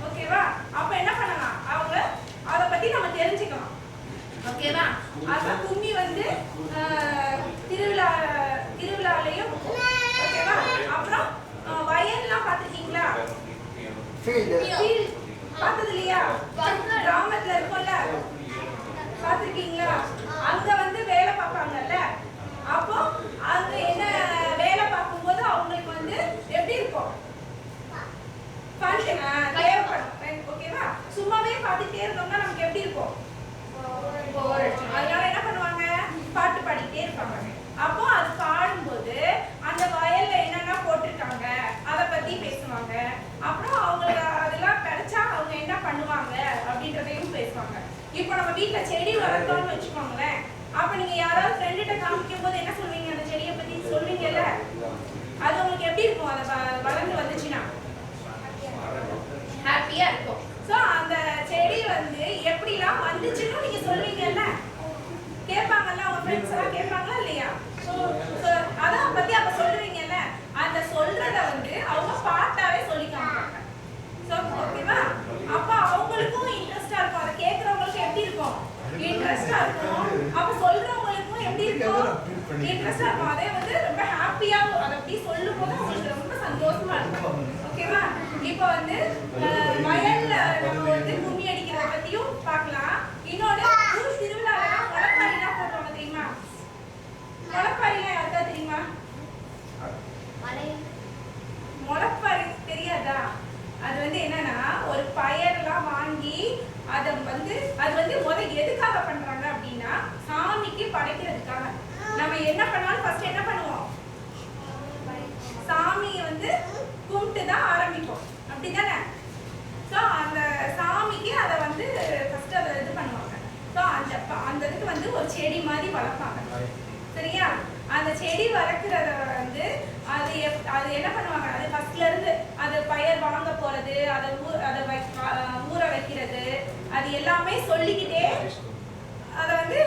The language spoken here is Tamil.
ஓகேவா அப்ப என்ன பண்ணலாம்? அவங்க அத பத்தி நம்ம தெரிஞ்சுக்கலாம் ஓகேவா அதான் கும்மி வந்து திருவிழா திருவிழாலையும் ஓகேவா அப்புறம் வயல்லாம் பார்த்துருக்கீங்களா? பார்த்தது இல்லையா? கிராமத்துல இருக்கும்ல? பார்த்துருக்கீங்களா? இப்போ நம்ம வீட்ல செடி வளர்த்தோம்னு வச்சுக்கோங்களேன். அப்ப நீங்க யாராவது ஃப்ரெண்டுகிட்ட காமிக்கும் போது என்ன சொல்வீங்க அந்த செடியை பத்தி சொல்வீங்கல்ல அது உங்களுக்கு எப்படி இருக்கும்? அதை வளர்ந்து வந்துச்சுன்னா? ஹாப்பியா இருக்கும். ஸோ அந்த செடி வந்து எப்படிலாம் வந்துச்சுன்னு நீங்க சொல்வீங்கல்ல கேட்பாங்கல்ல? உங்க ஃப்ரெண்ட்ஸ் எல்லாம் கேட்பாங்களா இல்லையா? ஸோ இன்ட்ரெஸ்டா இருக்கும் அதே வந்து ரொம்ப ஹாப்பியா அதை அப்படி சொல்லும் போது அவங்களுக்கு ரொம்ப சந்தோஷமா இருக்கும். ஓகேவா இப்போ வந்து என்ன பண்ணாலும் ஃபர்ஸ்ட் என்ன பண்ணுவோம்? சாமியை வந்து கும்பிட்டு தான் ஆரம்பிப்போம். அப்படிதானே ஸோ அந்த சாமிக்கு அதை வந்து ஃபர்ஸ்ட் அதை இது பண்ணுவாங்க. ஸோ அந்த அந்த இதுக்கு வந்து ஒரு செடி மாதிரி வளர்ப்பாங்க. சரியா? அந்த செடி வளர்க்குறத வந்து அது எப்- அது என்ன பண்ணுவாங்க? அது ஃபர்ஸ்ட்ல இருந்து அது பயிர் வாங்க போறது அதை ஊர் அதை வை- ஊற வைக்கிறது அது எல்லாமே சொல்லிக்கிட்டே அதை வந்து